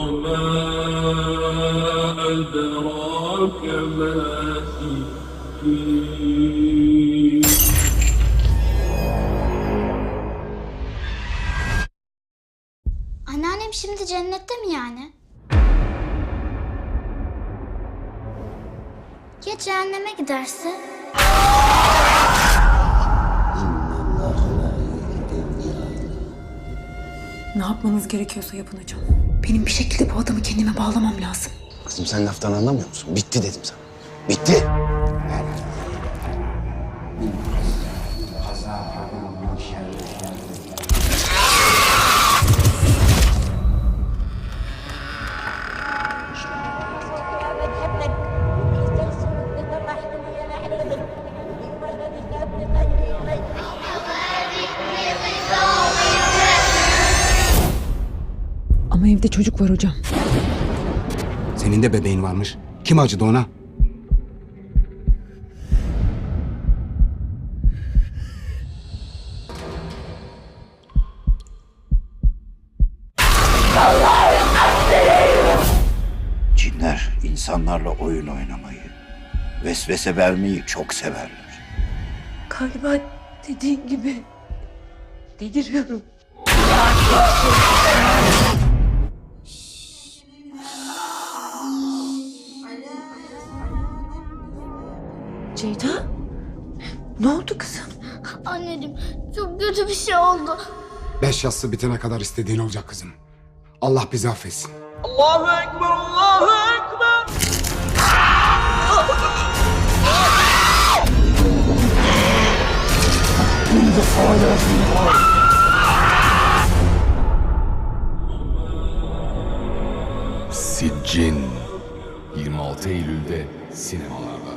وما أدراك ما سجين Anneannem şimdi cennette mi yani? Ya cehenneme giderse? Ne yapmanız gerekiyorsa yapın hocam. Benim bir şekilde bu adamı kendime bağlamam lazım. Kızım sen laftan anlamıyor musun? Bitti dedim sana. Bitti. Ama evde çocuk var hocam. Senin de bebeğin varmış. Kim acıdı ona? Cinler insanlarla oyun oynamayı, vesvese vermeyi çok severler. Galiba dediğin gibi deliriyorum. Ceyda, ne oldu kızım? Anneciğim çok kötü bir şey oldu. Beş yassı bitene kadar istediğin olacak kızım. Allah bizi affetsin. Siccin 26 Eylül'de sinemalarda.